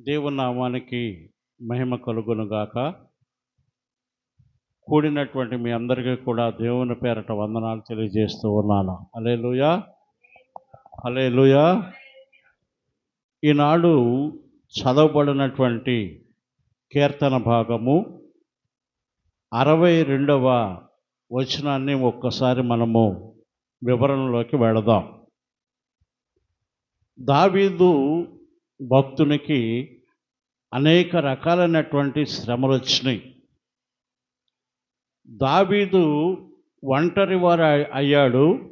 దేవుని నామానికి మహిమ కలుగునుగాక కూడినటువంటి మీ అందరికీ కూడా దేవుని పేరట వందనాలు తెలియజేస్తూ ఉన్నాను. అలే లుయా అలే లుయా ఈనాడు చదవబడినటువంటి కీర్తన భాగము అరవై రెండవ వచనాన్ని ఒక్కసారి మనము వివరణలోకి వెళదాం. దావీదు భక్తునికి అనేక రకాలైనటువంటి శ్రమలు వచ్చినాయి. దావీదు ఒంటరి వారు అయ్యాడు.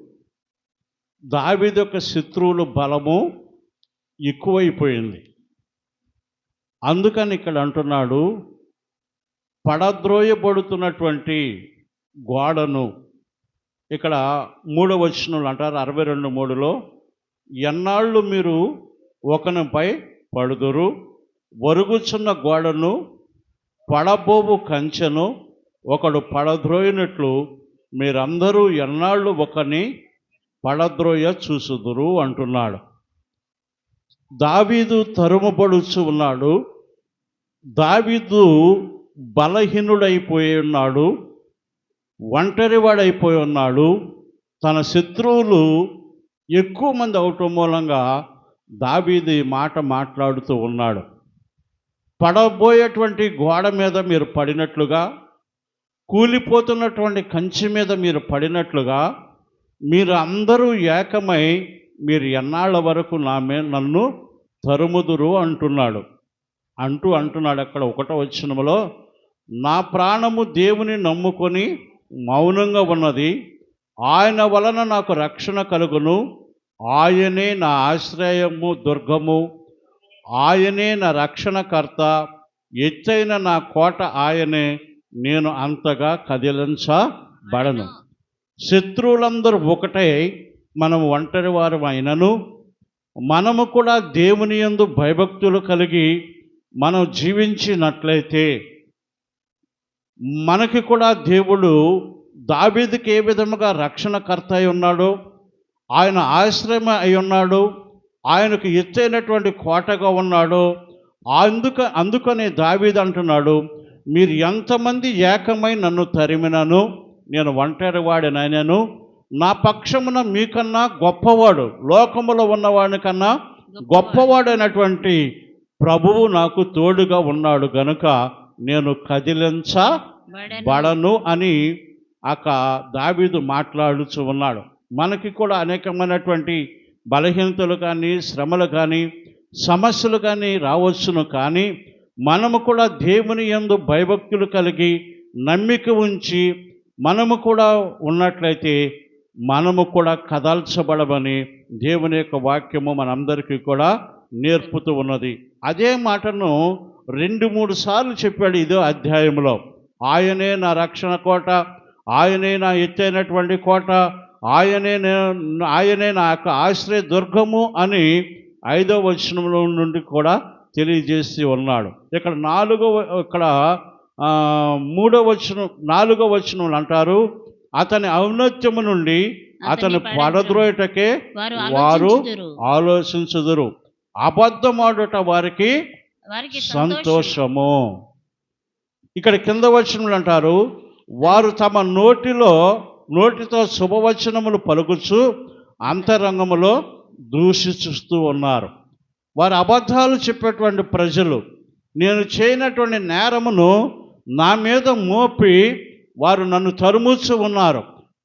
దావీదు యొక్క శత్రువుల బలము ఎక్కువైపోయింది. అందుకని ఇక్కడ అంటున్నాడు పడద్రోయబడుతున్నటువంటి గోడను. ఇక్కడ మూడవచనంలో అంటారు అరవై రెండు మూడులో ఎన్నాళ్ళు మీరు ఒకనిపై పడుదురు వరుగుచున్న గోడను పడబోవు కంచెను ఒకడు పడద్రోయినట్లు మీరందరూ ఎన్నాళ్ళు ఒకని పడద్రోయ చూసుదురు అంటున్నాడు. దావీదు తరుమబడుచు ఉన్నాడు దావీదు బలహీనుడైపోయి ఉన్నాడు ఒంటరివాడైపోయి ఉన్నాడు తన శత్రువులు ఎక్కువ మంది అవటం మూలంగా దావీది మాట మాట్లాడుతూ ఉన్నాడు. పడబోయేటువంటి గోడ మీద మీరు పడినట్లుగా కూలిపోతున్నటువంటి కంచి మీద మీరు పడినట్లుగా మీరు అందరూ ఏకమై మీరు ఎన్నాళ్ళ వరకు నా మీద నన్ను తరుముదురు అంటున్నాడు. అంటూ అంటున్నాడు అక్కడ ఒకటో వచ్చినములో నా ప్రాణము దేవుని నమ్ముకొని మౌనంగా ఉన్నది ఆయన వలన నాకు రక్షణ కలుగును ఆయనే నా ఆశ్రయము దుర్గము. ఆయనే నా రక్షణకర్త. ఎత్తైన నా కోట ఆయనే. నేను అంతగా కదిలించబడను. శత్రువులందరూ ఒకటై. మనం ఒంటరి వారు అయినను మనము కూడా దేవుని యందు భయభక్తులు కలిగి మనం జీవించినట్లయితే మనకి కూడా దేవుడు దావీదుకి ఏ విధముగా రక్షణకర్త అయి ఉన్నాడో ఆయన ఆశ్రమ అయి ఉన్నాడు ఆయనకు ఎత్తైనటువంటి కోటగా ఉన్నాడు. అందుక అందుకనే దావీదు అంటున్నాడు మీరు ఎంతమంది ఏకమై నన్ను తరిమినను? నేను ఒంటరి వాడినైనాను. నా పక్షమున మీకన్నా గొప్పవాడు లోకములో ఉన్నవాడి కన్నా గొప్పవాడైనటువంటి ప్రభువు నాకు తోడుగా ఉన్నాడు గనుక నేను కదిలించబడను అని అక దావీదు మాట్లాడుచు ఉన్నాడు. మనకి కూడా అనేకమైనటువంటి బలహీనతలు కానీ శ్రమలు కానీ సమస్యలు కానీ రావచ్చును కానీ మనము కూడా దేవుని యందు భయభక్తులు కలిగి నమ్మిక ఉంచి మనము కూడా ఉన్నట్లయితే మనము కూడా కదల్చబడమని దేవుని యొక్క వాక్యము మనందరికీ కూడా నేర్పుతూ ఉన్నది. అదే మాటను రెండు మూడు సార్లు చెప్పాడు ఇదో అధ్యాయంలో. ఆయనే నా రక్షణ కోట ఆయనే నా ఎత్తైనటువంటి కోట ఆయనే ఆయనే నా యొక్క ఆశ్రయ దుర్గము అని ఐదో వచనంలో నుండి కూడా తెలియజేసి ఉన్నాడు. ఇక్కడ నాలుగో ఇక్కడ మూడో వచనం నాలుగో వచనం అంటారు అతని ఔన్నత్యము నుండి అతని పడద్రోయటకే వారు ఆలోచించుదురు. అబద్ధమాడుట వారికి వారికి సంతోషం సంతోషము. ఇక్కడ కింద వచనములు అంటారు వారు తమ నోటిలో నోటితో శుభవచనములు పలుకుచు అంతరంగములో దూషిస్తూ ఉన్నారు. వారు అబద్ధాలు చెప్పేటువంటి ప్రజలు. నేను చేయనటువంటి నేరమును నా మీద మోపి వారు నన్ను తరుముచ్చు ఉన్నారు.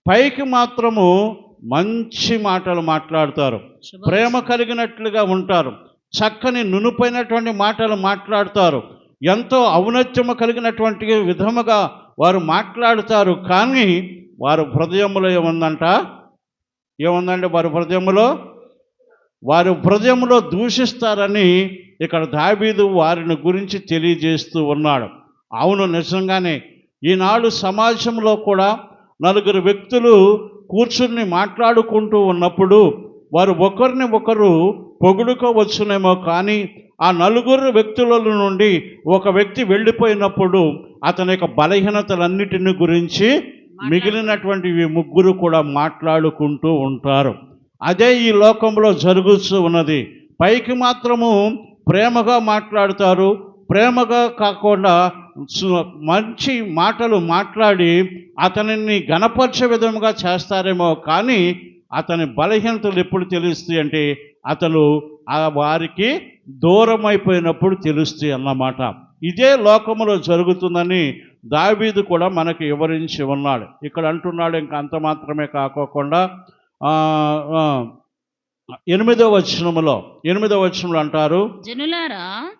పైకి మాత్రము మంచి మాటలు మాట్లాడతారు. ప్రేమ కలిగినట్లుగా ఉంటారు. చక్కని నునుపైనటువంటి మాటలు మాట్లాడతారు. ఎంతో ఔన్నత్యము కలిగినటువంటి విధముగా వారు మాట్లాడుతారు కానీ వారు హృదయములో ఏముందంట? ఏముందంటే వారి హృదయములో? వారు హృదయంలో దూషిస్తారని ఇక్కడ దాబీదు వారిని గురించి తెలియజేస్తూ ఉన్నాడు. అవును నిజంగానే ఈనాడు సమాజంలో కూడా నలుగురు వ్యక్తులు కూర్చుని మాట్లాడుకుంటూ ఉన్నప్పుడు వారు ఒకరిని ఒకరు పొగుడుకోవచ్చునేమో కానీ ఆ నలుగురు వ్యక్తుల నుండి ఒక వ్యక్తి వెళ్ళిపోయినప్పుడు అతని యొక్క బలహీనతలన్నిటిని గురించి మిగిలినటువంటి ఈ ముగ్గురు కూడా మాట్లాడుకుంటూ ఉంటారు. అదే ఈ లోకంలో జరుగుతూ ఉన్నది. పైకి మాత్రము ప్రేమగా మాట్లాడతారు. ప్రేమగా కాకుండా మంచి మాటలు మాట్లాడి అతనిని గణపరిచే విధముగా చేస్తారేమో కానీ అతని బలహీనతలు ఎప్పుడు తెలుస్తాయి అంటే అతను ఆ వారికి దూరం అయిపోయినప్పుడు తెలుస్తాయి అన్నమాట. ఇదే లోకములో జరుగుతుందని దావీదు కూడా మనకి వివరించి ఉన్నాడు. ఇక్కడ అంటున్నాడు ఇంకా అంత మాత్రమే కాకోకుండా ఎనిమిదో వచనములో ఎనిమిదో వచనంలో అంటారు? జనులారా?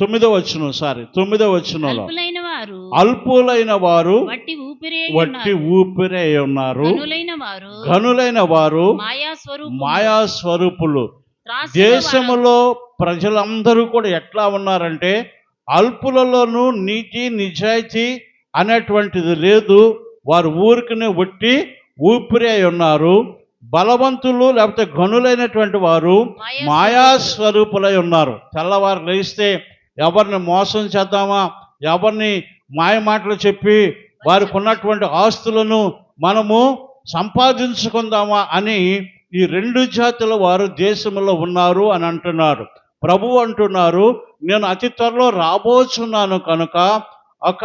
తొమ్మిదో వచనం సారీ తొమ్మిదో వచనంలో. అల్పులైన వారు. వట్టి ఊపిరే ఉన్నారు. గనులైన వారు. గనులైన దేశములో ప్రజలందరూ కూడా ఎట్లా ఉన్నారంటే అల్పులలోనూ నీతి నిజాయితీ అనేటువంటిది లేదు. వారు ఊరికనే ఒట్టి ఊపిరి అయి ఉన్నారు. బలవంతులు లేకపోతే గనులైనటువంటి వారు మాయా మాయా స్వరూపులై ఉన్నారు. తెల్లవారు లేస్తే ఎవరిని మోసం చేద్దామా? ఎవరిని మాయ మాటలు చెప్పి వారికి ఉన్నటువంటి ఆస్తులను మనము సంపాదించుకుందామా అని ఈ రెండు జాతుల వారు దేశంలో ఉన్నారు అని అంటున్నారు. ప్రభు అంటున్నారు నేను అతి త్వరలో రాబోచున్నాను కనుక ఒక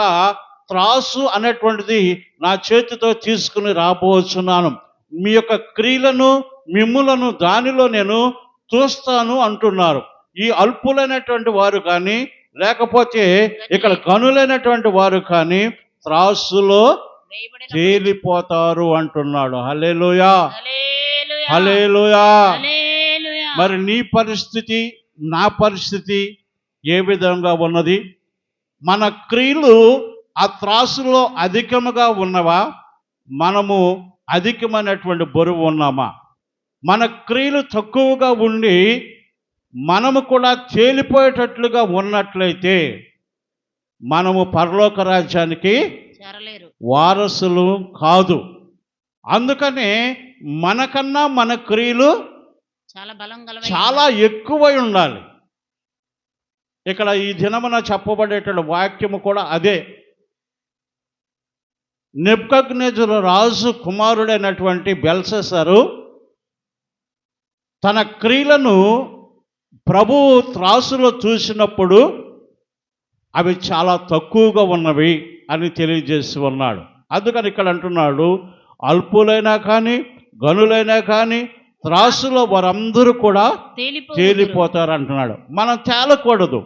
త్రాసు అనేటువంటిది నా చేతితో తీసుకుని రాబోచున్నాను. మీ యొక్క క్రియలను మిమ్ములను దానిలో నేను చూస్తాను అంటున్నారు. ఈ అల్పులైనటువంటి వారు కానీ లేకపోతే ఇక్కడ గనులైనటువంటి వారు కానీ త్రాసులో తేలిపోతారు అంటున్నాడు. Hallelujah hallelujah. హలేలుయా. మరి నీ పరిస్థితి నా పరిస్థితి ఏ విధంగా ఉన్నది? మన క్రియలు ఆ త్రాసులో అధికముగా ఉన్నవా? మనము అధికమైనటువంటి బరువు ఉన్నామా? మన క్రియలు తక్కువగా ఉండి మనము కూడా తేలిపోయేటట్లుగా ఉన్నట్లయితే మనము పరలోక రాజ్యానికి వారసులు కాదు. అందుకనే మనకన్నా మన క్రియలు చాలా బలం చాలా ఎక్కువై ఉండాలి. ఇక్కడ ఈ దినమున చెప్పబడేటువంటి వాక్యము కూడా అదే. నెబ్కగ్నేజుల రాజు కుమారుడైనటువంటి బెల్సెసరు తన క్రియలను ప్రభు త్రాసులో చూసినప్పుడు అవి చాలా తక్కువగా ఉన్నవి అని తెలియజేసి ఉన్నాడు. అందుకని ఇక్కడ అంటున్నాడు అల్పులైనా కానీ గనులైనా కానీ త్రాసులో వారందరూ కూడా తేలిపో తేలిపోతారు అంటున్నాడు మనం తేలకూడదు.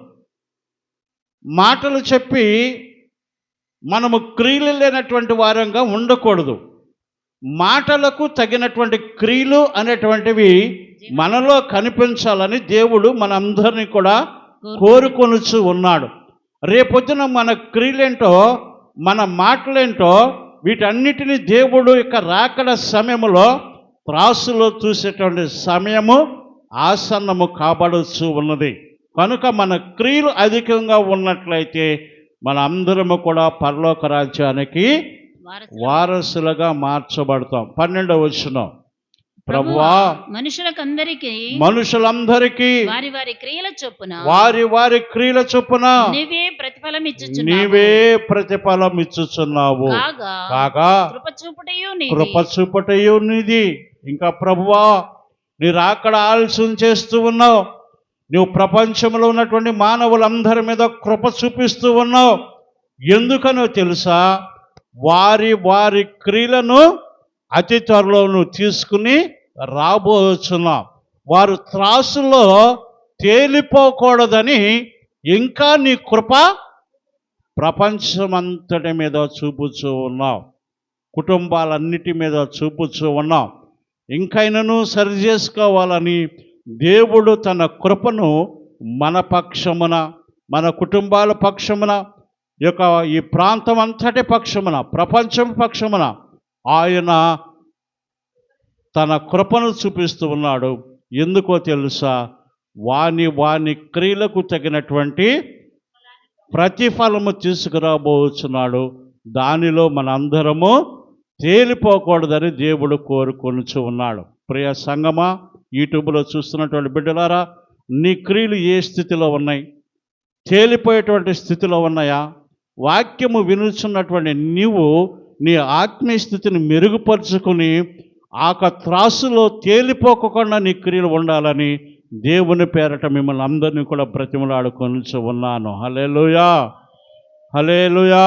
మాటలు చెప్పి మనము క్రియలు లేనటువంటి వారంగా ఉండకూడదు. మాటలకు తగినటువంటి క్రియలు అనేటువంటివి మనలో కనిపించాలని దేవుడు మనందరినీ కూడా కోరుకొనుచు ఉన్నాడు. రేపొద్దున మన క్రియలేంటో మన మాటలేంటో వీటన్నిటిని దేవుడు యొక్క రాకడ సమయంలో త్రాసులో చూసేటువంటి సమయము ఆసన్నము కాబడచ్చు ఉన్నది. కనుక మన క్రియలు అధికంగా ఉన్నట్లయితే మన అందరము కూడా పరలోక రాజ్యానికి వారసులు. వారసులుగా మార్చబడతాం. పన్నెండవ వచ్చిన ప్రభువా మనుషులకందరికి మనుషులందరికీ వారి వారి క్రియల చొప్పున వారి వారి క్రియల చొప్పున నీవే ప్రతిఫలం ఇచ్చుచున్నావు నీవే ప్రతిఫలం ఇచ్చుచున్నావు కాగా కృప చూపుటయు నీది. కృప చూపటయు నీది. ఇంకా ప్రభువా మీరు అక్కడ ఆలస్యం చేస్తూ ఉన్నావు. నువ్వు ప్రపంచంలో ఉన్నటువంటి మానవులందరి మీద కృప చూపిస్తూ ఉన్నావు. ఎందుకనో తెలుసా? వారి వారి క్రియలను అతి త్వరలో నువ్వు తీసుకుని రాబోతున్నావు వారు త్రాసులో తేలిపోకూడదని ఇంకా నీ కృప ప్రపంచమంతటి మీద చూపుచూ ఉన్నాం. కుటుంబాలన్నిటి మీద చూపుచూ ఉన్నాం. ఇంకైనాను సరి చేసుకోవాలని దేవుడు తన కృపను మన పక్షమున మన కుటుంబాల పక్షమున యొక్క ఈ ప్రాంతం అంతటి పక్షమున ప్రపంచం పక్షమున ఆయన తన కృపను చూపిస్తూ ఉన్నాడు. ఎందుకో తెలుసా? వాని వాని క్రియలకు తగినటువంటి ప్రతిఫలము తీసుకురాబోచున్నాడు. దానిలో మనందరము తేలిపోకూడదని దేవుడు కోరుకొనుచు ఉన్నాడు. ప్రియ సంగమా యూట్యూబ్లో చూస్తున్నటువంటి బిడ్డలారా నీ క్రియలు ఏ స్థితిలో ఉన్నాయి? తేలిపోయేటువంటి స్థితిలో ఉన్నాయా? వాక్యము వినుచున్నటువంటి నీవు నీ ఆత్మీయ స్థితిని మెరుగుపరుచుకుని ఆ యొక్క త్రాసులో తేలిపోకుండా నీ క్రియలు ఉండాలని దేవుని పేరట మిమ్మల్ని అందరినీ కూడా బ్రతిమలాడుకొని ఉన్నాను. Hallelujah hallelujah